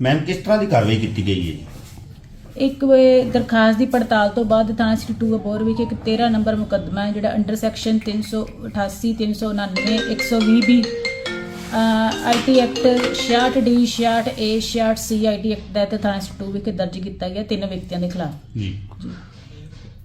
Ma'am ਕਿਸ ਤਰ੍ਹਾਂ ਦੀ ਕਾਰਵਾਈ ਕੀਤੀ ਗਈ ਹੈ ਜੀ? ਇੱਕ ਵੇ ਦਰਖਾਸਤ ਦੀ ਪੜਤਾਲ ਤੋਂ ਬਾਅਦ ਥਾਣਾ ਸਿਟੀ 2 ਅਬੋਰ ਵਿਖੇ ਇੱਕ 13 ਨੰਬਰ ਮੁਕੱਦਮਾ ਹੈ ਜਿਹੜਾ under section 388 399 120 B IT act 66 D 66 A 66 C IT act ਦਾ ਥਾਣਾ ਸਿਟੀ 2 ਵਿਖੇ ਦਰਜ ਕੀਤਾ ਗਿਆ ਤਿੰਨ ਵਿਅਕਤੀਆਂ ਦੇ ਖਿਲਾਫ। ਜੀ।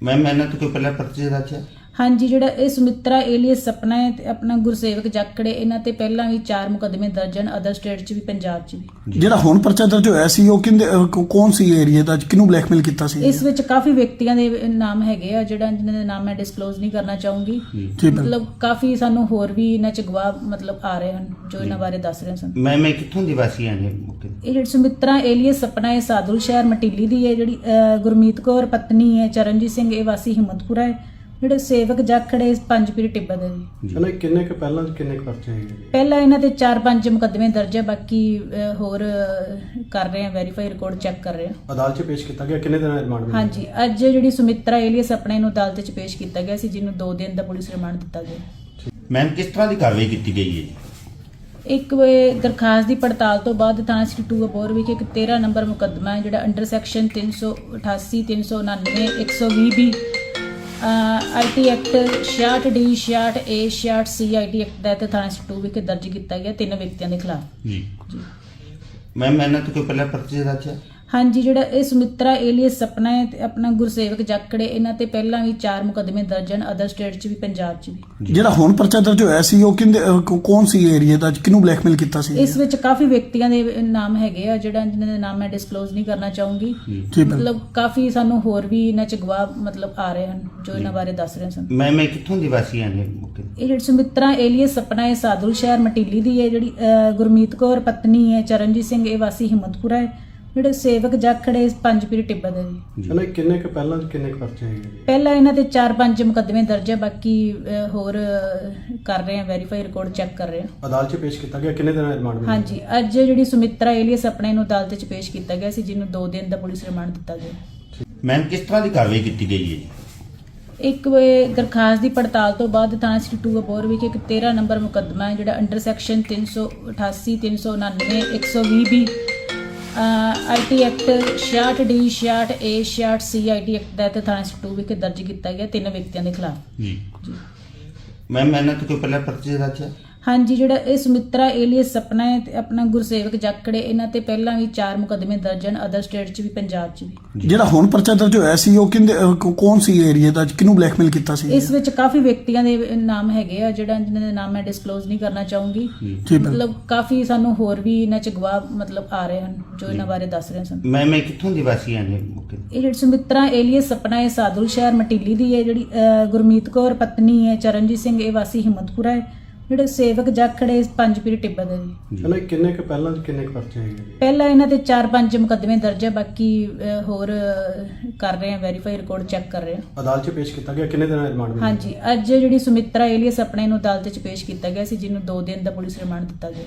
ਮੈਮ ਇਹਨਾਂ ਤੋਂ ਕੋਈ ਪਹਿਲਾਂ ਪਰਚੇ ਦਾ ਹੈ? ਹਾਂਜੀ ਜਿਹੜਾ ਇਹ ਸੁਮਿਤਰਾ ਏਲੀਅਸ ਸਪਨਾ ਹੈ ਤੇ ਆਪਣਾ ਗੁਰਸੇਵਕ ਜਾਖੜੇ ਇਹਨਾਂ ਤੇ ਪਹਿਲਾਂ ਵੀ ਚਾਰ ਮੁਕੱਦਮੇ ਦਰਜ ਹਨ ਅਦਰ ਸਟੇਟ 'ਚ ਵੀ ਪੰਜਾਬ 'ਚ ਵੀ। ਜਿਹੜਾ ਹੁਣ ਪਰਚਾ ਦਰਜ ਹੋਇਆ ਸੀ ਉਹ ਕਿੰਦੇ ਅਹ, ਕੌ- ਕੌਣ ਸੀ ਏਰੀਆ ਦਾ ਕਿਹਨੂੰ ਬਲੈਕਮੇਲ ਕੀਤਾ ਸੀ ਇਸ ਵਿੱਚ ਕਾਫੀ ਵਿਅਕਤੀਆਂ ਦੇ ਨਾਮ ਹੈਗੇ ਆ ਜਿਹੜਾ ਜਿਨ੍ਹਾਂ ਦੇ ਨਾਮ ਮੈਂ ਡਿਸਕਲੋਜ਼ ਨਹੀਂ ਕਰਨਾ ਚਾਹੂੰਗੀ। ਜੀ। ਮਤਲਬ ਕਾਫੀ ਸਾਨੂੰ ਹੋਰ ਵੀ ਇਹਨਾਂ ਚ ਗਵਾਹ ਮਤਲਬ ਆ ਰਹੇ ਹਨ ਜੋ ਇਹਨਾਂ ਬਾਰੇ ਦੱਸ ਰਹੇ ਸਨ। ਮੈਮ ਇਹ ਕਿੱਥੋਂ ਦੀ ਵਾਸੀ ਹੈ ਜੀ ਮੌਕੇ ਤੇ? ਇਹ ਜਿਹੜੀ ਸੁਮਿਤਰਾ ਏਲੀਅਸ ਸਪਨਾ ਹੈ ਸਾਦੁਲ ਸ਼ਹਿਰ ਮਟੀਲੀ ਦੀ ਹੈ ਜਿਹੜੀ ਅਹ, ਗੁਰਮੀਤ ਕੌਰ ਪਤਨੀ ਹੈ ਚਰਨਜੀਤ ਸਿੰਘ ਇਹ ਵਾਸੀ ਹਿੰਮਤਪੁਰਾ ਹੈ। ਜਿਹੜੇ ਸੇਵਕ ਜਾਖੜੇ ਪੰਜ ਪੀਰ ਟਿੱਬਾ ਦੇ ਜੀ। ਚਲੋ ਕਿੰਨੇ ਕੁ ਪਹਿਲਾਂ ਕਿੰਨੇ ਕੁ ਪਰਚੇ ਹੈਗੇ ਜੀ? ਪਹਿਲਾਂ ਇਹਨਾਂ ਤੇ 4-5 ਮੁਕੱਦਮੇ ਦਰਜ ਹੈ ਬਾਕੀ ਅਹ, ਹੋਰ ਅਹ, ਕਰ ਰਹੇ ਆ ਵੈਰੀਫਾਈ ਰਿਕਾਰਡ ਚੈੱਕ ਕਰ ਰਹੇ ਆ। ਅਦਾਲਤ 'ਚ ਪੇਸ਼ ਕੀਤਾ ਗਿਆ ਕਿੰਨੇ ਦਿਨਾਂ ਦਾ ਰਿਮਾਂਡ ਮਿਲਿਆ? ਹਾਂਜੀ ਅੱਜ ਜਿਹੜੀ ਸੁਮਿਤਰਾ ਏਲੀਅਸ ਆਪਣੇ ਨੂੰ ਅਦਾਲਤ 'ਚ ਪੇਸ਼ ਕੀਤਾ ਗਿਆ ਸੀ ਜਿਹਨੂੰ 2 ਦਿਨ ਦਾ ਪੁਲਿਸ ਰਿਮਾਂਡ ਦਿੱਤਾ ਗਿਆ। ਮੈਮ ਕਿਸ ਤਰ੍ਹਾਂ ਦੀ ਕਾਰਵਾਈ ਕੀਤੀ ਗਈ ਹੈ ਜੀ? ਇੱਕ ਵੇ ਦਰਖਾਸਤ ਦੀ ਪੜਤਾਲ ਤੋਂ ਬਾਅਦ ਥਾਣਾ ਸਿਟੀ 2 ਅਬੋਰ ਵਿਖੇ ਇੱਕ 13 ਨੰਬਰ ਮੁਕੱਦਮਾ ਹੈ ਜਿਹੜਾ under section 388 399 120 B IT act 66 D 66 A 66 C IT act ਦਾ ਥਾਣਾ ਸਿਟੀ 2 ਵਿਖੇ ਦਰਜ ਕੀਤਾ ਗਿਆ ਤਿੰਨ ਵਿਅਕਤੀਆਂ ਦੇ ਖਿਲਾਫ। ਜੀ। ਜੀ ਮੈਮ ਇਹਨਾਂ ਤੋਂ ਕੋਈ ਪਹਿਲਾਂ ਪਰਚੇ ਦਾ ਹੈ। ਹਾਂਜੀ ਜਿਹੜਾ ਇਹ ਸੁਮਿਤਰਾ ਏਲੀਅਸ ਸਪਨਾ ਹੈ ਤੇ ਆਪਣਾ ਗੁਰਸੇਵਕ ਜਾਖੜੇ ਇਹਨਾਂ ਤੇ ਪਹਿਲਾਂ ਵੀ ਚਾਰ ਮੁਕੱਦਮੇ ਦਰਜ ਹਨ ਅਦਰ ਸਟੇਟ 'ਚ ਵੀ ਪੰਜਾਬ 'ਚ ਵੀ। ਜਿਹੜਾ ਹੁਣ ਪਰਚਾ ਦਰਜ ਹੋਇਆ ਸੀ ਉਹ ਕਿੰਦੇ ਅਹ, ਕੌ- ਕੌਣ ਸੀ ਏਰੀਆ ਦਾ? ਕਿਹਨੂੰ ਬਲੈਕਮੇਲ ਕੀਤਾ ਸੀ ਇਸ ਵਿੱਚ ਕਾਫੀ ਵਿਅਕਤੀਆਂ ਦੇ ਨਾਮ ਹੈਗੇ ਆ ਜਿਹੜਾ ਜਿਨ੍ਹਾਂ ਦੇ ਨਾਮ ਮੈਂ ਡਿਸਕਲੋਜ਼ ਨਹੀਂ ਕਰਨਾ ਚਾਹੂੰਗੀ। ਜੀ। ਮਤਲਬ ਕਾਫੀ ਸਾਨੂੰ ਹੋਰ ਵੀ ਇਹਨਾਂ ਚ ਗਵਾਹ ਮਤਲਬ ਆ ਰਹੇ ਹਨ ਜੋ ਇਹਨਾਂ ਬਾਰੇ ਦੱਸ ਰਹੇ ਸਨ। ਮੈਮ ਇਹ ਕਿੱਥੋਂ ਦੀ ਵਾਸੀ ਹੈ ਜੀ ਮੌਕੇ? ਤੇ? ਇਹ ਜਿਹੜੀ ਸੁਮਿਤਰਾ ਏਲੀਅਸ ਸਪਨਾ ਹੈ ਸਾਦੁਲ ਸ਼ਹਿਰ ਮਟੀਲੀ ਦੀ ਹੈ ਜਿਹੜੀ ਅਹ, ਗੁਰਮੀਤ ਕੌਰ ਪਤਨੀ ਹੈ ਚਰਨਜੀਤ ਸਿੰਘ ਇਹ ਵਾਸੀ ਹਿੰਮਤਪੁਰਾ ਹੈ। ਜਿਹੜੇ ਸੇਵਕ ਜਾਖੜੇ ਪੰਜ ਪੀਰ ਟਿੱਬਾ ਦੇ ਜੀ। ਜੀ। ਚਲੋ ਕਿੰਨੇ ਕੁ ਪਹਿਲਾਂ ਕਿੰਨੇ ਕੁ ਪਰਚੇ ਹੈਗੇ ਜੀ? ਪਹਿਲਾਂ ਇਹਨਾਂ ਤੇ 4-5 ਮੁਕੱਦਮੇ ਦਰਜ ਹੈ ਬਾਕੀ ਅਹ, ਹੋਰ ਅਹ, ਕਰ ਰਹੇ ਆ ਵੈਰੀਫਾਈ ਰਿਕਾਰਡ ਚੈੱਕ ਕਰ ਰਹੇ ਆ। ਅਦਾਲਤ 'ਚ ਪੇਸ਼ ਕੀਤਾ ਗਿਆ ਕਿੰਨੇ ਦਿਨਾਂ ਦਾ ਰਿਮਾਂਡ ਮਿਲਿਆ? ਹਾਂਜੀ ਅੱਜ ਜਿਹੜੀ ਸੁਮਿਤਰਾ ਏਲੀਅਸ ਆਪਣੇ ਨੂੰ ਅਦਾਲਤ 'ਚ ਪੇਸ਼ ਕੀਤਾ ਗਿਆ ਸੀ ਜਿਹਨੂੰ 2 ਦਿਨ ਦਾ ਪੁਲਿਸ ਰਿਮਾਂਡ ਦਿੱਤਾ ਗਿਆ। ਮੈਮ ਕਿਸ ਤਰ੍ਹਾਂ ਦੀ ਕਾਰਵਾਈ ਕੀਤੀ ਗਈ ਹੈ? ਜੀ? ਇੱਕ ਵੇ ਦਰਖਾਸਤ ਦੀ ਪੜਤਾਲ ਤੋਂ ਬਾਅਦ ਥਾਣਾ ਸਿਟੀ 2 ਅਬੋਰ ਵਿਖੇ ਇੱਕ 13 ਨੰਬਰ ਮੁਕੱਦਮਾ ਹੈ ਜਿਹੜਾ under section 388 399 120 B IT act 66 D 66 A 66 C IT act ਦਾ ਤੇ ਥਾਣਾ ਸਿਟੀ 2 ਵਿਖੇ ਦਰਜ ਕੀਤਾ ਗਿਆ ਤਿੰਨ ਵਿਅਕਤੀਆਂ ਦੇ ਖਿਲਾਫ। ਜੀ। ਮੈਮ ਇਹਨਾਂ ਤੋਂ ਕੋਈ ਪਹਿਲਾਂ ਪਰਚੇ ਦਾ ਹੈ? ਹਾਂਜੀ ਜਿਹੜਾ ਇਹ ਸੁਮਿਤਰਾ ਏਲੀਅਸ ਸਪਨਾ ਹੈ ਤੇ ਆਪਣਾ ਗੁਰਸੇਵਕ ਜਾਖੜੇ ਇਹਨਾਂ ਤੇ ਪਹਿਲਾਂ ਵੀ ਚਾਰ ਮੁਕੱਦਮੇ ਦਰਜ ਹਨ ਅਦਰ ਸਟੇਟ 'ਚ ਵੀ ਪੰਜਾਬ 'ਚ ਵੀ। ਜਿਹੜਾ ਹੁਣ ਪਰਚਾ ਦਰਜ ਹੋਇਆ ਸੀ ਉਹ ਕਿੰਦੇ ਕੌਣ ਸੀ ਏਰੀਆ ਦਾ ਕਿਹਨੂੰ ਬਲੈਕਮੇਲ ਕੀਤਾ ਸੀ? ਇਸ ਵਿੱਚ ਕਾਫੀ ਵਿਅਕਤੀਆਂ ਦੇ ਨਾਮ ਹੈਗੇ ਆ ਜਿਹੜਾ ਜਿਨ੍ਹਾਂ ਦੇ ਨਾਮ ਮੈਂ ਡਿਸਕਲੋਜ਼ ਨਹੀਂ ਕਰਨਾ ਚਾਹੂੰਗੀ। ਮਤਲਬ ਕਾਫੀ ਸਾਨੂੰ ਹੋਰ ਵੀ ਇਹਨਾਂ ਚ ਗਵਾਹ ਮਤਲਬ ਆ ਰਹੇ ਹਨ ਜੋ ਇਹਨਾਂ ਬਾਰੇ ਦੱਸ ਰਹੇ ਸਨ। ਮੈਮ ਇਹ ਕਿੱਥੋਂ ਦੀ ਵਾਸੀ ਹੈ ਜੀ? ਇਹ ਜਿਹੜੀ ਸੁਮਿਤਰਾ ਏਲੀਅਸ ਸਪਨਾ ਹੈ ਸਾਦੁਲ ਸ਼ਹਿਰ ਮਟੀਲੀ ਦੀ ਹੈ ਜਿਹੜੀ ਗੁਰਮੀਤ ਕੌਰ ਪਤਨੀ ਹੈ ਚਰਨਜੀਤ ਸਿੰਘ ਇਹ ਵਾਸੀ ਹਿੰਮਤਪੁਰਾ ਹੈ। ਜਿਹੜੇ ਸੇਵਕ ਜਾਖੜੇ ਪੰਜ ਪੀਰ ਟਿੱਬਾ ਦੇ ਜੀ। ਚਲੋ ਕਿੰਨੇ ਕੁ ਪਹਿਲਾਂ ਕਿੰਨੇ ਕੁ ਪਰਚੇ ਹੈਗੇ ਜੀ? ਪਹਿਲਾਂ ਇਹਨਾਂ ਤੇ 4-5 ਮੁਕੱਦਮੇ ਦਰਜ ਹੈ ਬਾਕੀ ਹੋਰ ਕਰ ਰਹੇ ਆ ਵੈਰੀਫਾਈ ਰਿਕਾਰਡ ਚੈੱਕ ਕਰ ਰਹੇ ਆ। ਅਦਾਲਤ 'ਚ ਪੇਸ਼ ਕੀਤਾ ਗਿਆ ਕਿੰਨੇ ਦਿਨਾਂ ਦਾ ਰਿਮਾਂਡ ਮਿਲਿਆ? ਹਾਂਜੀ ਅੱਜ ਜਿਹੜੀ ਸੁਮਿਤਰਾ ਏਲੀਅਸ ਆਪਣੇ ਨੂੰ ਅਦਾਲਤ 'ਚ ਪੇਸ਼ ਕੀਤਾ ਗਿਆ ਸੀ ਜਿਹਨੂੰ 2 ਦਿਨ ਦਾ ਪੁਲਿਸ ਰਿਮਾਂਡ ਦਿੱਤਾ ਗਿਆ।